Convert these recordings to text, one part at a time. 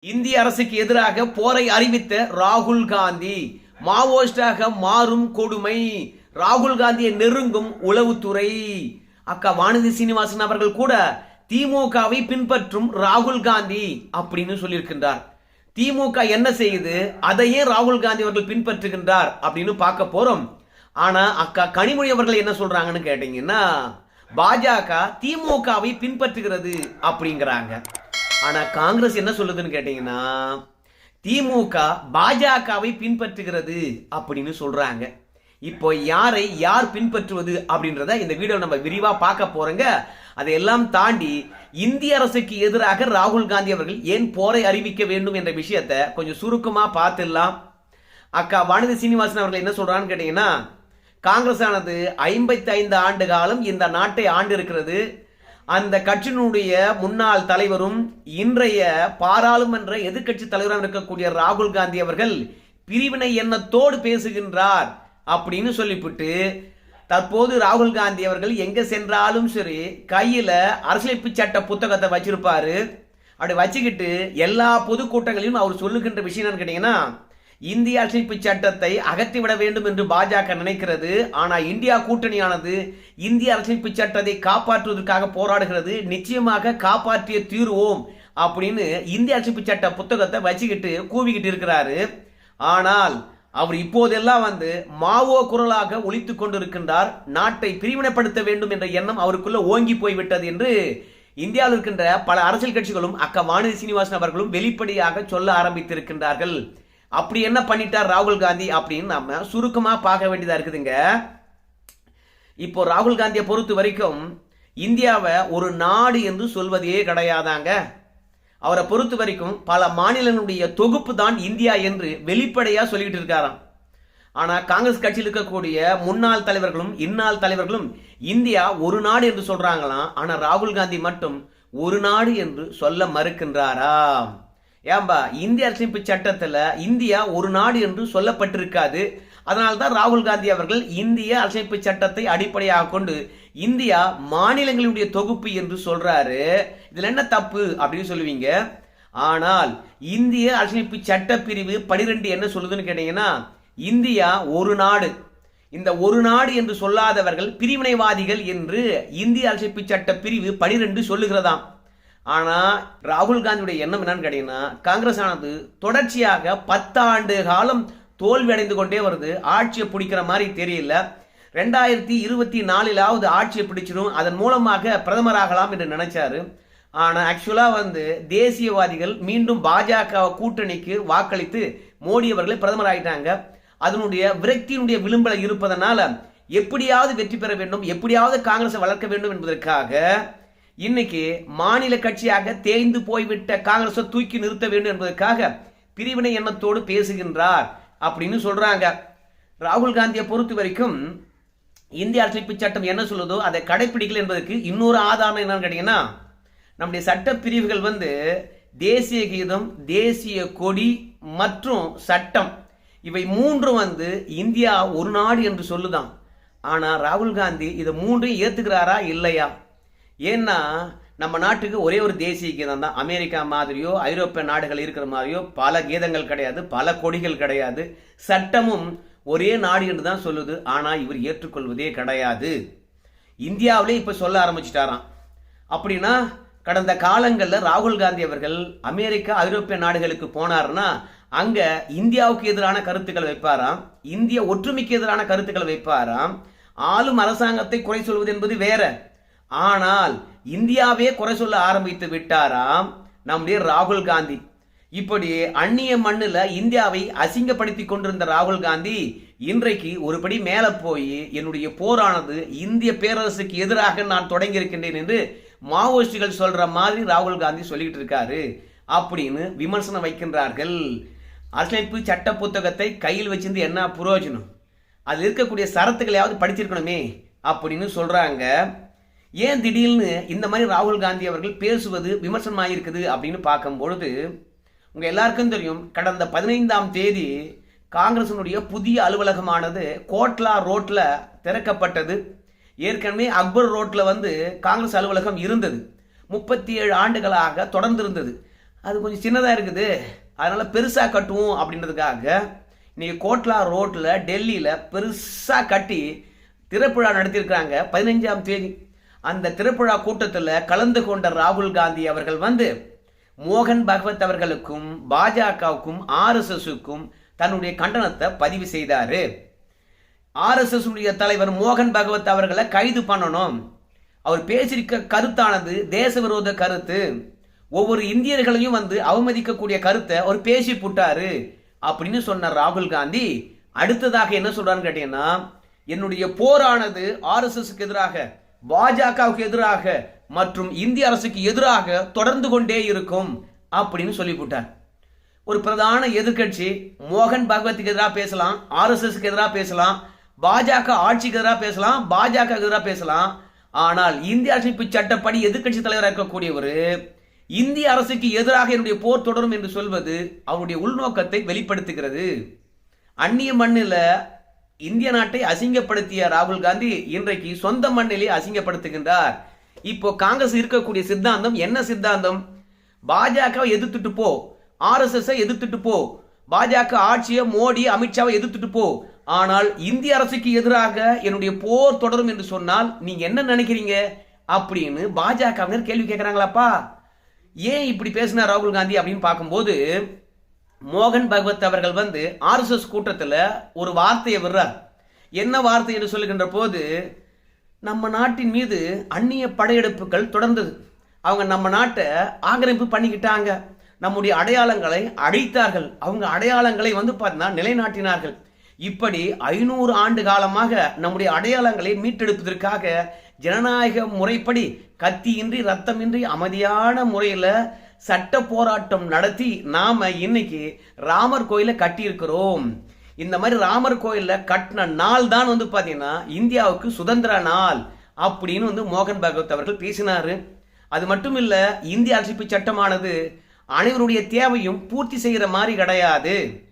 இந்திய அரசுக்கு எதிராக போரை அறிவித்த ராகுல் காந்தி. மாவோயிஸ்டாக மாறும் கொடுமை. ராகுல் காந்தியை நெருங்கும் உளவுத்துறை. அக்கா வானதி சீனிவாசன் அவர்கள் கூட திமுகவை பின்பற்றும் ராகுல் காந்தி அப்படின்னு சொல்லியிருக்கின்றார். திமுக என்ன செய்யுது? அதையே ராகுல் காந்தி அவர்கள் பின்பற்றுகின்றார் அப்படின்னு பார்க்க போறோம். ஆனா அக்கா கனிமொழி அவர்கள் என்ன சொல்றாங்கன்னு கேட்டீங்கன்னா பாஜக திமுகவை பின்பற்றுகிறது அப்படிங்கிறாங்க. ஆனா காங்கிரஸ் என்ன சொல்லுதுன்னு கேட்டீங்கன்னா திமுக பாஜகவை பின்பற்றுகிறது அப்படின்னு சொல்றாங்க. இப்போ யாரை யார் பின்பற்றுவது அப்படின்றத இந்த வீடியோ நம்ம விரிவா பார்க்க போறோங்க. அதையெல்லாம் தாண்டி இந்திய அரசுக்கு எதிராக ராகுல் காந்தி அவர்கள் ஏன் போரை அறிவிக்க வேண்டும் என்ற விஷயத்தை கொஞ்சம் சுருக்கமா பார்த்துடலாம். அக்கா வானதி சீனிவாசன் அவர்கள் என்ன சொல்றான்னு கேட்டீங்கன்னா காங்கிரஸ் ஆனது ஐம்பத்தி ஐந்து ஆண்டு காலம் இந்த நாட்டை ஆண்டிருக்கிறது. அந்த கட்சியினுடைய முன்னாள் தலைவரும் இன்றைய பாராளுமன்ற எதிர்க்கட்சி தலைவராக இருக்கக்கூடிய ராகுல் காந்தி அவர்கள் பிரிவினை எண்ணத்தோடு பேசுகின்றார் அப்படின்னு சொல்லிவிட்டு தற்போது ராகுல் காந்தி அவர்கள் எங்க சென்றாலும் சரி கையில அரசியலமைப்பு சட்ட புத்தகத்தை வச்சிருப்பாரு. அப்படி வச்சுக்கிட்டு எல்லா பொதுக்கூட்டங்களிலும் அவர் சொல்லுகின்ற விஷயம் என்னன்னு கேட்டீங்கன்னா இந்திய அரசியலமைப்பு சட்டத்தை அகற்றிவிட வேண்டும் என்று பாஜக நினைக்கிறது. ஆனால் இந்தியா கூட்டணியானது இந்திய அரசியலமைப்பு சட்டத்தை காப்பாற்றுவதற்காக போராடுகிறது. நிச்சயமாக காப்பாற்றிய தீர்வோம் அப்படின்னு இந்திய அரசியலமைப்பு சட்ட புத்தகத்தை வச்சுக்கிட்டு கூவிக்கிட்டு இருக்கிறாரு. ஆனால் அவர் இப்போதெல்லாம் வந்து மாவோ குரலாக ஒழித்து கொண்டிருக்கின்றார். நாட்டை பிரிவினைப்படுத்த வேண்டும் என்ற எண்ணம் அவருக்குள்ள ஓங்கி போய்விட்டது என்று இந்தியாவில் இருக்கின்ற பல அரசியல் கட்சிகளும் அக்கா வானதி சீனிவாசன் அவர்களும் வெளிப்படையாக சொல்ல ஆரம்பித்திருக்கின்றார்கள். அப்படி என்ன பண்ணிட்டார் ராகுல் காந்தி அப்படின்னு நாம சுருக்கமா பார்க்க வேண்டியதா இருக்குதுங்க. இப்போ ராகுல் காந்தியை பொறுத்த வரைக்கும் இந்தியாவை ஒரு நாடு என்று சொல்வதே கிடையாதாங்க. அவரை பொறுத்த வரைக்கும் பல மாநிலங்களுடைய தொகுப்பு தான் இந்தியா என்று வெளிப்படையா சொல்லிட்டு இருக்காராம். ஆனா காங்கிரஸ் கட்சியில் இருக்கக்கூடிய முன்னாள் தலைவர்களும் இந்நாள் தலைவர்களும் இந்தியா ஒரு நாடு என்று சொல்றாங்களாம். ஆனா ராகுல் காந்தி மட்டும் ஒரு நாடு என்று சொல்ல மறுக்கின்றாரா ஏம்பா இந்திய அரசியலமைப்பு சட்டத்தில் இந்தியா ஒரு நாடு என்று சொல்லப்பட்டிருக்காது. அதனால்தான் ராகுல் காந்தி அவர்கள் இந்திய அரசியமைப்பு சட்டத்தை அடிப்படையாக கொண்டு இந்தியா மாநிலங்களுடைய தொகுப்பு என்று சொல்றாரு. இதுல என்ன தப்பு அப்படின்னு சொல்லுவீங்க? ஆனால் இந்திய அரசியமைப்பு சட்ட பிரிவு பனிரெண்டு என்ன சொல்லுதுன்னு கேட்டீங்கன்னா இந்தியா ஒரு நாடு. இந்த ஒரு நாடு என்று சொல்லாதவர்கள் பிரிவினைவாதிகள் என்று இந்திய அரசியமைப்பு சட்ட பிரிவு பனிரெண்டு சொல்லுகிறதாம். ஆனா ராகுல் காந்தியுடைய எண்ணம் என்னன்னு கேட்டீங்கன்னா காங்கிரஸ் ஆனது தொடர்ச்சியாக பத்தாண்டு காலம் தோல்வி அடைந்து கொண்டே வருது. ஆட்சியை பிடிக்கிற மாதிரி தெரியல. ரெண்டாயிரத்தி இருபத்தி நாலிலாவது ஆட்சியை பிடிச்சிடும் அதன் மூலமாக பிரதமராகலாம் என்று நினைச்சாரு. ஆனா ஆக்சுவலா வந்து தேசியவாதிகள் மீண்டும் பாஜக கூட்டணிக்கு வாக்களித்து மோடி அவர்களை பிரதமர் ஆகிட்டாங்க அதனுடைய விரக்தியினுடைய விளிம்பல இருப்பதனால எப்படியாவது வெற்றி பெற வேண்டும் எப்படியாவது காங்கிரஸை வளர்க்க வேண்டும் என்பதற்காக இன்னைக்கு மாநில கட்சியாக தேய்ந்து போய்விட்ட காங்கிரஸை தூக்கி நிறுத்த வேண்டும் என்பதற்காக பிரிவினை எண்ணத்தோடு பேசுகின்றார் அப்படின்னு சொல்றாங்க. ராகுல் காந்தியை பொறுத்த வரைக்கும் இந்திய அரசியலமைப்பு சட்டம் என்ன சொல்லுதோ அதை கடைபிடிக்கல என்பதற்கு இன்னொரு ஆதாரம் என்னன்னு கேட்டீங்கன்னா நம்முடைய சட்ட பிரிவுகள் வந்து தேசிய கீதம் தேசிய கொடி மற்றும் சட்டம். இவை மூன்றும் வந்து இந்தியா ஒரு நாடு என்று சொல்லுதான். ஆனால் ராகுல் காந்தி இதை மூன்றையும் ஏத்துக்கிறாரா இல்லையா? ஏன்னா நம்ம நாட்டுக்கு ஒரே ஒரு தேசிய கீதம் தான். அமெரிக்கா மாதிரியோ ஐரோப்பிய நாடுகள் இருக்கிற மாதிரியோ பல கீதங்கள் கிடையாது பல கொடிகள் கிடையாது. சட்டமும் ஒரே நாடு என்று தான் சொல்லுது. ஆனால் இவர் ஏற்றுக்கொள்வதே கிடையாது. இந்தியாவிலே இப்போ சொல்ல ஆரம்பிச்சிட்டாராம். அப்படின்னா கடந்த காலங்களில் ராகுல் காந்தி அவர்கள் அமெரிக்கா ஐரோப்பிய நாடுகளுக்கு போனார்னா அங்கே இந்தியாவுக்கு எதிரான கருத்துக்கள் வைப்பாராம். இந்திய ஒற்றுமைக்கு எதிரான கருத்துக்கள் வைப்பாராம். ஆளும் அரசாங்கத்தை குறை சொல்வது என்பது வேற. ஆனால் இந்தியாவே குறை சொல்ல ஆரம்பித்து விட்டாராம் நம்முடைய ராகுல் காந்தி. இப்படி அந்நிய மண்ணில் இந்தியாவை அசிங்கப்படுத்தி கொண்டிருந்த ராகுல் காந்தி இன்றைக்கு ஒருபடி மேலே போய் என்னுடைய போரானது இந்திய பேரரசுக்கு எதிராக நான் தொடங்கி இருக்கின்றேன் என்று மாவோயிஸ்டுகள் சொல்ற மாதிரி ராகுல் காந்தி சொல்லிட்டு இருக்காரு அப்படின்னு விமர்சனம் வைக்கின்றார்கள். அரசியலமைப்பு சட்ட புத்தகத்தை கையில் வச்சிருந்து என்ன புரோஜனம் அதில் இருக்கக்கூடிய சரத்துக்களையாவது படிச்சிருக்கணுமே அப்படின்னு சொல்றாங்க. ஏன் திடீர்னு இந்த மாதிரி ராகுல் காந்தி அவர்கள் பேசுவது விமர்சனமாக இருக்குது அப்படின்னு பார்க்கும் பொழுது எல்லாருக்கும் தெரியும் கடந்த பதினைந்தாம் தேதி காங்கிரசினுடைய புதிய அலுவலகமானது கோட்லா ரோட்டில் திறக்கப்பட்டது. ஏற்கனவே அக்பர் ரோட்டில் வந்து காங்கிரஸ் அலுவலகம் இருந்தது. முப்பத்தி ஏழு ஆண்டுகளாக தொடர்ந்து இருந்தது அது கொஞ்சம் சின்னதாக இருக்குது. அதனால் பெருசாக கட்டுவோம் அப்படின்றதுக்காக இன்றைக்கி கோட்லா ரோட்டில் டெல்லியில் பெருசாக கட்டி திறப்புழா நடத்தியிருக்கிறாங்க பதினஞ்சாம் தேதி. அந்த திருப்புழா கூட்டத்தில் கலந்து கொண்ட ராகுல் காந்தி அவர்கள் வந்து மோகன் பகவத் அவர்களுக்கும் பாஜகவுக்கும் ஆர்எஸ்எஸ்க்கும் தன்னுடைய கண்டனத்தை பதிவு செய்தார். ஆர்எஸ்எஸ் உடைய தலைவர் மோகன் பகவத் அவர்களை கைது பண்ணணும். அவர் பேசியிருக்க கருத்தானது தேச விரோத கருத்து. ஒவ்வொரு இந்தியர்களையும் வந்து அவமதிக்கக்கூடிய கருத்தை அவர் பேசி புட்டாரு அப்படின்னு சொன்ன ராகுல் காந்தி. அடுத்ததாக என்ன சொல்றான்னு கேட்டீங்கன்னா என்னுடைய போரானது ஆர்எஸ்எஸ்க்கு எதிராக பாஜகவுக்கு எதிராக மற்றும் இந்திய அரசுக்கு எதிராக தொடர்ந்து கொண்டே இருக்கும் அப்படின்னு சொல்லிவிட்டார். ஒரு பிரதான எதிர்க்கட்சி மோகன் பகவத்துக்கு எதிராக பேசலாம் ஆர்எஸ்எஸ்க்கு எதிராக பேசலாம் பாஜக ஆட்சிக்கு எதிராக பேசலாம் பாஜக எதிராக பேசலாம். ஆனால் இந்திய அரசமைப்பு சட்டப்படி எதிர்க்கட்சி தலைவராக இருக்கக்கூடியவர் இந்திய அரசுக்கு எதிராக என்னுடைய போர் தொடரும் என்று சொல்வது அவருடைய உள்நோக்கத்தை வெளிப்படுத்துகிறது. அந்நிய மண்ணில் இந்திய நாட்டை அசிங்கப்படுத்திய ராகுல் காந்தி இன்றைக்கு சொந்த மண்ணிலே அசிங்கப்படுத்துகின்றார். இப்போ காங்கிரஸ் இருக்கக்கூடிய சித்தாந்தம் என்ன சித்தாந்தம்? பாஜகவை எதிர்த்துட்டு போ. ஆர்எஸ்எஸ்ஸை எதிர்த்துட்டு போ. பாஜக ஆட்சியை மோடி அமித்ஷாவை எதிர்த்துட்டு போ. ஆனால் இந்திய அரசுக்கு எதிராக என்னுடைய போர் தொடரும் என்று சொன்னால் நீங்க என்ன நினைக்கிறீங்க? அப்படின்னு பாஜகவினர் கேள்வி கேட்கிறாங்களாப்பா. ஏன் இப்படி பேசினார் ராகுல் காந்தி அப்படின்னு பார்க்கும்போது மோகன் பகவத் அவர்கள் வந்து ஆர்எஸ்எஸ் கூட்டத்தில் ஒரு வார்த்தையை விடுறார். என்ன வார்த்தை என்று சொல்லுகின்ற போது நம்ம நாட்டின் மீது அந்நிய படையெடுப்புகள் தொடர்ந்தது. அவங்க நம்ம நாட்டை ஆக்கிரமிப்பு பண்ணிக்கிட்டாங்க. நம்முடைய அடையாளங்களை அழித்தார்கள். அவங்க அடையாளங்களை வந்து பார்த்தீங்கன்னா நிலைநாட்டினார்கள். இப்படி ஐநூறு ஆண்டு காலமாக நம்முடைய அடையாளங்களை மீட்டெடுப்பதற்காக ஜனநாயக முறைப்படி கத்தியின்றி ரத்தமின்றி அமைதியான முறையில் சட்ட போராட்டம் நடத்தி நாம இன்னைக்கு ராமர் கோயிலை கட்டியிருக்கிறோம். இந்த மாதிரி ராமர் கோயிலில் கட்டின நாள் தான் வந்து பாத்தீங்கன்னா இந்தியாவுக்கு சுதந்திர நாள் அப்படின்னு வந்து மோகன் பகவத் அவர்கள் பேசினாரு. அது மட்டும் இல்ல இந்திய அரசிப்பு சட்டமானது அனைவருடைய தேவையும் பூர்த்தி செய்கிற மாதிரி கிடையாது.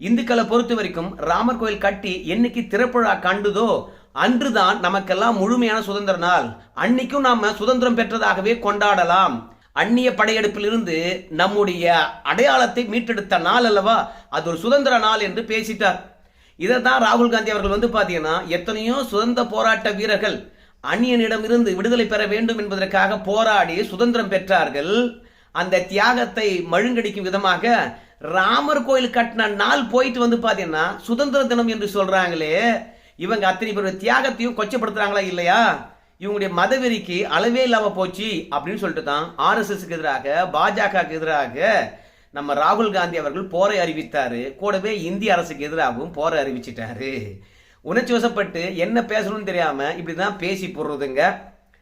இந்துக்களை பொறுத்த வரைக்கும் ராமர் கோயில் கட்டி என்னைக்கு திறப்புழா கண்டுதோ அன்றுதான் நமக்கெல்லாம் முழுமையான சுதந்திர நாள். அன்னைக்கும் நாம சுதந்திரம் பெற்றதாகவே கொண்டாடலாம். அந்நிய படையெடுப்பிலிருந்து நம்முடைய அடையாளத்தை மீட்டெடுத்த நாள் அல்லவா? அது ஒரு சுதந்திர நாள் என்று பேசிட்டார். இதை தான் ராகுல் காந்தி அவர்கள் வந்து பார்த்தீங்கன்னா எத்தனையோ சுதந்திர போராட்ட வீரர்கள் அந்நியனிடமிருந்து விடுதலை பெற வேண்டும் என்பதற்காக போராடி சுதந்திரம் பெற்றார்கள். அந்த தியாகத்தை மழுங்கடிக்கும் விதமாக ராமர் கோயில் கட்டின நாள் போயிட்டு வந்து பார்த்தீங்கன்னா சுதந்திர தினம் என்று சொல்றாங்களே இவங்க அத்தனை பேர் தியாகத்தையும் கொச்சப்படுத்துறாங்களா இல்லையா? இவங்களுடைய மதவெறிக்கு அளவே இல்லாம போச்சு அப்படின்னு சொல்லிட்டு தான் ஆர்எஸ்எஸ்க்கு எதிராக பாஜகவுக்கு எதிராக நம்ம ராகுல் காந்தி அவர்கள் போரை அறிவித்தாரு. கூடவே இந்திய அரசுக்கு எதிராகவும் போரை அறிவிச்சிட்டாரு. உணர்ச்சி வசப்பட்டு என்ன பேசணும்னு தெரியாம இப்படிதான் பேசி போடுறதுங்க.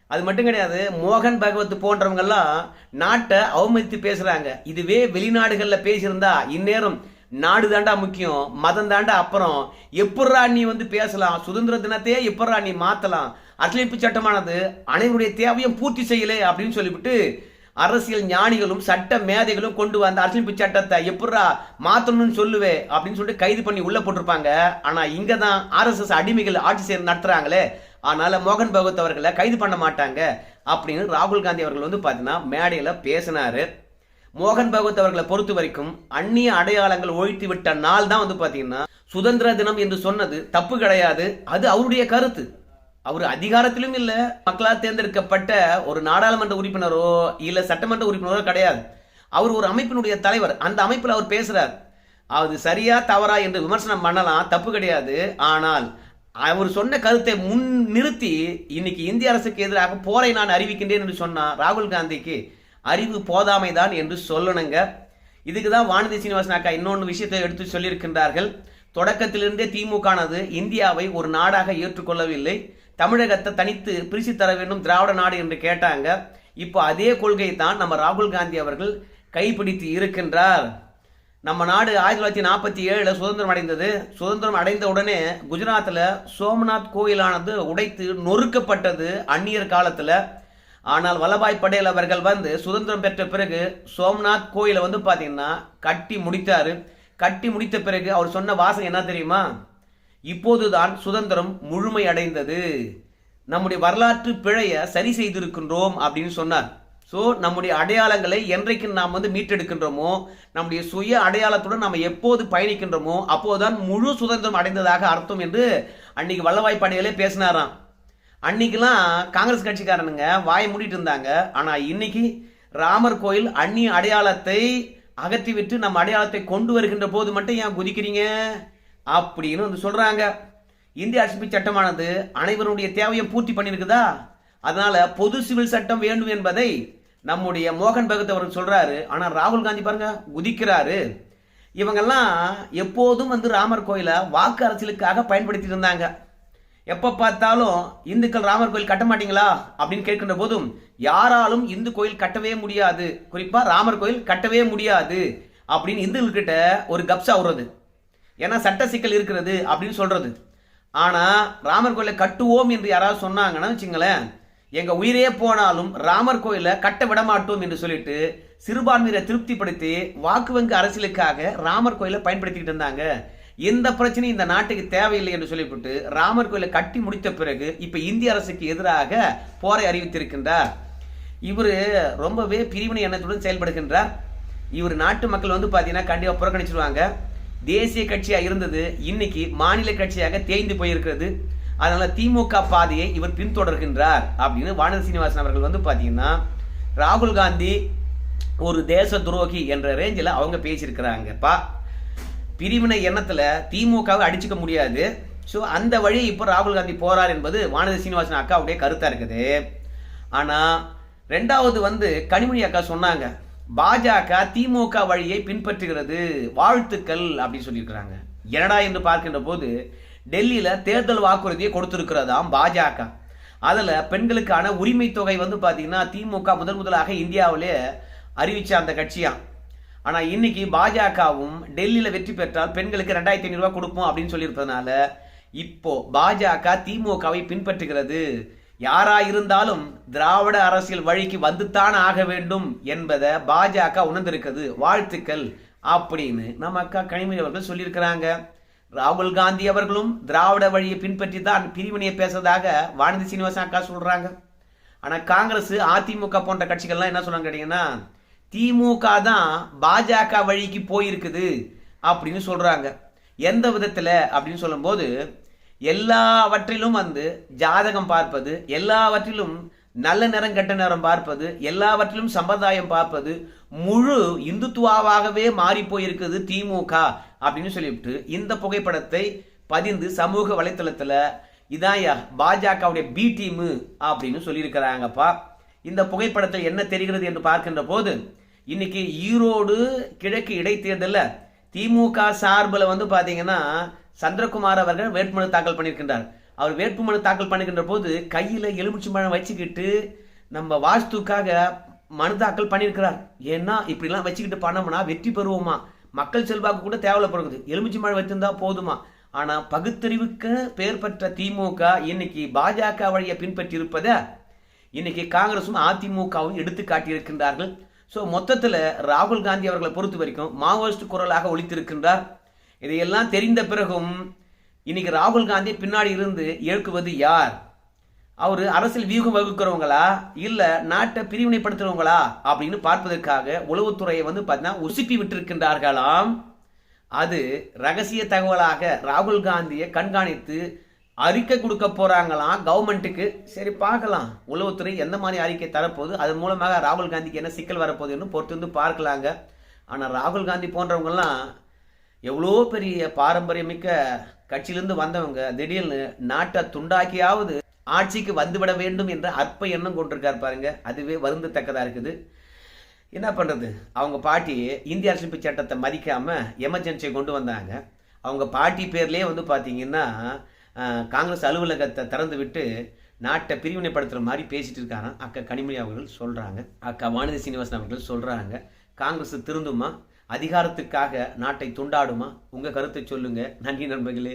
அது மட்டும் கிடையாது மோகன் பகவத் போன்றவங்கெல்லாம் நாட்டை அவமதித்து பேசுறாங்க. இதுவே வெளிநாடுகளில் பேசியிருந்தா இந்நேரம் நாடு தாண்டா முக்கியம் மதம் தாண்டா அப்புறம் எப்பட்றா நீ வந்து பேசலாம்? சுதந்திர தினத்தையே எப்பட்றா நீ மாத்தலாம்? அரசியலமைப்பு சட்டமானது அனைவருடைய தேவையும் பூர்த்தி செய்யலை அப்படின்னு சொல்லிவிட்டு அரசியல் ஞானிகளும் சட்ட மேதைகளும் கொண்டு வந்த அரசியலமைப்பு சட்டத்தை எப்பட்றா மாற்றணும்னு சொல்லுவே அப்படின்னு சொல்லிட்டு கைது பண்ணி உள்ள போட்டிருப்பாங்க. ஆனால் இங்கே தான் ஆர்எஸ்எஸ் அடிமைகள் ஆட்சி செய்ய நடத்துகிறாங்களே அதனால மோகன் பகவத் அவர்களை கைது பண்ண மாட்டாங்க அப்படின்னு ராகுல் காந்தி அவர்கள் வந்து பார்த்தீங்கன்னா மேடையில் பேசினார். மோகன் பகவத் அவர்களை பொறுத்த வரைக்கும் அந்நிய அடையாளங்கள் ஒழித்து விட்ட நாள் தான் வந்து பார்த்தீங்கன்னா சுதந்திர தினம் என்று சொன்னது தப்பு கிடையாது. அது அவருடைய கருத்து. அவர் அதிகாரத்திலும் இல்ல மக்களால் தேர்ந்தெடுக்கப்பட்ட ஒரு நாடாளுமன்ற உறுப்பினரோ இல்ல சட்டமன்ற உறுப்பினரோ கிடையாது. அவர் ஒரு அமைப்பினுடைய தலைவர். அந்த அமைப்பில் அவர் பேசுறார். அது சரியா தவறா என்று விமர்சனம் பண்ணலாம் தப்பு கிடையாது. ஆனால் அவர் சொன்ன கருத்தை முன் நிறுத்தி இன்னைக்கு இந்திய அரசுக்கு எதிராக போரை நான் அறிவிக்கின்றேன் என்று சொன்னார் ராகுல் காந்திக்கு அறிவு போதாமை தான் என்று சொல்லணுங்க. இதுக்கு தான் வானதி சீனிவாசன் அக்கா இன்னொன்று விஷயத்தை எடுத்து சொல்லியிருக்கின்றார்கள். தொடக்கத்திலிருந்தே திமுகனது இந்தியாவை ஒரு நாடாக ஏற்றுக்கொள்ளவில்லை. தமிழகத்தை தனித்து பிரித்து தர வேண்டும் திராவிட நாடு என்று கேட்டாங்க. இப்போ அதே கொள்கை தான் நம்ம ராகுல் காந்தி அவர்கள் கைப்பிடித்து இருக்கின்றார். நம்ம நாடு ஆயிரத்தி தொள்ளாயிரத்தி நாற்பத்தி ஏழில் சுதந்திரம் அடைந்தது. சுதந்திரம் அடைந்த உடனே குஜராத்தில் சோம்நாத் கோயிலானது உடைத்து நொறுக்கப்பட்டது அந்நியர் காலத்தில். ஆனால் வல்லபாய் படேல் அவர்கள் வந்து சுதந்திரம் பெற்ற பிறகு சோம்நாத் கோயிலை வந்து பார்த்தீங்கன்னா கட்டி முடித்தார். கட்டி முடித்த பிறகு அவர் சொன்ன வாசகம் என்ன தெரியுமா? இப்போதுதான் சுதந்திரம் முழுமை அடைந்தது நம்முடைய வரலாற்று பிழையை சரி செய்திருக்கின்றோம் அப்படின்னு சொன்னார். ஸோ நம்முடைய அடையாளங்களை என்றைக்கு நாம் வந்து மீட்டெடுக்கின்றோமோ நம்முடைய சுய அடையாளத்துடன் நாம் எப்போது பயணிக்கின்றோமோ அப்போதுதான் முழு சுதந்திரம் அடைந்ததாக அர்த்தம் என்று அன்னைக்கு வல்லவாய் பாண்டியலே பேசினாராம். அன்னைக்கெல்லாம் காங்கிரஸ் கட்சிக்காரனுங்க வாயை மூடிட்டு இருந்தாங்க. ஆனால் இன்னைக்கு ராமர் கோயில் அந்நிய அடையாளத்தை அகற்றிவிட்டு நம்ம அடையாளத்தை கொண்டு வருகின்ற போது மட்டும் ஏன் குதிக்கிறீங்க? அப்படின்னு வந்து சொல்றாங்க. இந்திய அரசியல் சட்டமானது அனைவருடைய தேவையை பூர்த்தி பண்ணியிருக்குதா? அதனால பொது சிவில் சட்டம் வேண்டும் என்பதை நம்முடைய மோகன் பகத் அவர் சொல்றாரு. ஆனா ராகுல் காந்தி பாருங்க குதிக்கிறாரு. இவங்கெல்லாம் எப்போதும் வந்து ராமர் கோயிலை வாக்கு அரசியலுக்காக பயன்படுத்தி இருந்தாங்க. எப்ப பார்த்தாலும் இந்துக்கள் ராமர் கோயில் கட்ட மாட்டீங்களா? அப்படின்னு கேட்கின்ற போதும் யாராலும் இந்து கோயில் கட்டவே முடியாது. குறிப்பா ராமர் கோயில் கட்டவே முடியாது அப்படின்னு இந்துக்கள்கிட்ட ஒரு கப்சா வருது ஏன்னா சட்ட சிக்கல் இருக்கிறது அப்படின்னு சொல்றது. ஆனா ராமர் கோயிலை கட்டுவோம் என்று யாராவது சொன்னாங்கன்னா வச்சுங்களேன் எங்க உயிரே போனாலும் ராமர் கோயிலை கட்ட விட மாட்டோம் என்று சொல்லிட்டு சிறுபான்மையினரை திருப்திப்படுத்தி வாக்கு வங்கி அரசியலுக்காக ராமர் கோயிலை பயன்படுத்திக்கிட்டு இருந்தாங்க. எந்த பிரச்சனையும் இந்த நாட்டுக்கு தேவையில்லை என்று சொல்லிவிட்டு ராமர் கோயிலை கட்டி முடித்த பிறகு இப்ப இந்திய அரசுக்கு எதிராக போரை அறிவித்திருக்கின்றார். இவர் ரொம்பவே பிரிவினை எண்ணத்துடன் செயல்படுகின்றார். இவர் நாட்டு மக்கள் வந்து பார்த்தீங்கன்னா கண்டிப்பாக புறக்கணிச்சிருவாங்க. தேசிய கட்சியாக இருந்தது இன்னைக்கு மாநில கட்சியாக தேய்ந்து போயிருக்கிறது. அதனால திமுக பாதையை இவர் பின்தொடர்கின்றார் அப்படின்னு வானதி சீனிவாசன் அவர்கள் வந்து பார்த்தீங்கன்னா ராகுல் காந்தி ஒரு தேச துரோகி என்ற ரேஞ்சில் அவங்க பேசியிருக்கிறாங்கப்பா. பிரிவினை எண்ணத்தில் திமுகவை அடிச்சுக்க முடியாது. ஸோ அந்த வழி இப்போ ராகுல் காந்தி போகிறார் என்பது வானதி சீனிவாசன் அக்காவுடைய கருத்தாக இருக்குது. ஆனால் ரெண்டாவது வந்து கனிமொழி அக்கா சொன்னாங்க பாஜக திமுக வழியை பின்பற்றுகிறது. வாழ்த்துக்கள் அப்படின்னு சொல்லியிருக்கிறாங்க. என்னடா என்று பார்க்கின்ற போது டெல்லியில் தேர்தல் வாக்குறுதியை கொடுத்திருக்கிறதாம் பாஜக. அதில் பெண்களுக்கான உரிமை தொகை வந்து பார்த்தீங்கன்னா திமுக முதன் முதலாக இந்தியாவிலே அறிவிச்ச அந்த கட்சியாம் ஆனால் இன்னைக்கு பாஜகவும் டெல்லியில் வெற்றி பெற்றால் பெண்களுக்கு ரெண்டாயிரத்தி ஐநூறுரூவா கொடுப்போம் அப்படின்னு சொல்லியிருப்பதனால இப்போ பாஜக திமுகவை பின்பற்றுகிறது. யாரா இருந்தாலும் திராவிட அரசியல் வழிக்கு வந்துத்தான் ஆக வேண்டும் என்பதை பாஜக உணர்ந்திருக்கிறது வாழ்த்துக்கள். அப்படின்னு நம்ம அக்கா கனிமொழி அவர்கள் சொல்லியிருக்கிறாங்க. ராகுல் காந்தி அவர்களும் திராவிட வழியை பின்பற்றி தான் பிரிவினையை பேசுறதாக வானதி சீனிவாசன் அக்கா சொல்றாங்க. ஆனால் காங்கிரஸ் அதிமுக போன்ற கட்சிகள்லாம் என்ன சொன்னாங்க கேட்டீங்கன்னா திமுக தான் பாஜக வழிக்கு போயிருக்குது அப்படின்னு சொல்றாங்க. எந்த விதத்தில்? அப்படின்னு சொல்லும்போது எல்லாவற்றிலும் வந்து ஜாதகம் பார்ப்பது எல்லாவற்றிலும் நல்ல நேரம் கெட்ட நேரம் பார்ப்பது எல்லாவற்றிலும் சம்பிரதாயம் பார்ப்பது முழு இந்துத்துவாவாகவே மாறி போயிருக்குது திமுக அப்படின்னு சொல்லிவிட்டு இந்த புகைப்படத்தை பதிந்து சமூக வலைத்தளத்தில் இதாயா பாஜகவுடைய பி டீமு அப்படின்னு சொல்லியிருக்கிறாங்கப்பா. இந்த புகைப்படத்தில் என்ன தெரிகிறது என்று பார்க்கின்ற போது இன்னைக்கு ஈரோடு கிழக்கு இடைத்தேர்தலில் திமுக சார்பில் வந்து பார்த்தீங்கன்னா சந்திரகுமார் அவர்கள் வேட்புமனு தாக்கல் பண்ணியிருக்கின்றார். அவர் வேட்புமனு தாக்கல் பண்ணுகின்ற போது கையில் எலுமிச்சை பழம் வச்சுக்கிட்டு நம்ம வாஸ்துக்காக மனு தாக்கல் பண்ணியிருக்கிறார். ஏன்னா இப்படிலாம் வச்சுக்கிட்டு பண்ணோம்னா வெற்றி பெறுவோமா? மக்கள் செல்வாக்கு கூட தேவைப்படுறது எலுமிச்சை மழை வச்சிருந்தா போதுமா? ஆனால் பகுத்தறிவுக்கு பெயர் பெற்ற திமுக இன்னைக்கு பாஜக வழியை பின்பற்றி இருப்பதை இன்னைக்கு காங்கிரசும் அதிமுகவும் எடுத்து காட்டியிருக்கின்றார்கள். ஸோ மொத்தத்தில் ராகுல் காந்தி அவர்களை பொறுத்த வரைக்கும் மாவோயிஸ்ட் குரலாக ஒழித்திருக்கின்றார் இதையெல்லாம் தெரிந்த பிறகும் இன்னைக்கு ராகுல் காந்தி பின்னாடி இருந்து இயக்குவது யார்? அவர் அரசியல் வியூகம் வகுக்கிறவங்களா? இல்லை நாட்டை பிரிவினைப்படுத்துறவங்களா? அப்படின்னு பார்ப்பதற்காக உளவுத்துறையை வந்து பார்த்தீங்கன்னா உசுப்பி விட்டிருக்கின்றார்களாம். அது ரகசிய தகவலாக ராகுல் காந்தியை கண்காணித்து அறிக்கை கொடுக்க போகிறாங்களாம் கவர்மெண்ட்டுக்கு. சரி பார்க்கலாம். உளவுத்துறை எந்த மாதிரி அறிக்கை தரப்போகுது? அதன் மூலமாக ராகுல் காந்திக்கு என்ன சிக்கல் வரப்போகுதுன்னு பொறுத்து வந்து பார்க்கலாங்க. ஆனால் ராகுல் காந்தி போன்றவங்கலாம் எவ்வளோ பெரிய பாரம்பரியமிக்க கட்சியிலிருந்து வந்தவங்க திடீர்னு நாட்டை துண்டாக்கியாவது ஆட்சிக்கு வந்துவிட வேண்டும் என்ற அற்ப எண்ணம் கொண்டிருக்கார் பாருங்க. அதுவே வருந்தத்தக்கதாக இருக்குது. என்ன பண்ணுறது அவங்க பாட்டி இந்திய அரசமைப்பு சட்டத்தை மதிக்காமல் எமர்ஜென்சியை கொண்டு வந்தாங்க. அவங்க பாட்டி பேர்லேயே வந்து பார்த்தீங்கன்னா காங்கிரஸ் அலுவலகத்தை திறந்து விட்டு நாட்டை பிரிவினைப்படுத்துகிற மாதிரி பேசிட்டு இருக்காராம். அக்கா கனிமொழி அவர்கள் சொல்கிறாங்க அக்கா வானதி சீனிவாசன் அவர்கள் சொல்கிறாங்க காங்கிரஸ் திருந்துமா? அதிகாரத்துக்காக நாட்டை துண்டாடுமா? உங்க கருத்தை சொல்லுங்க. நன்றி நண்பர்களே.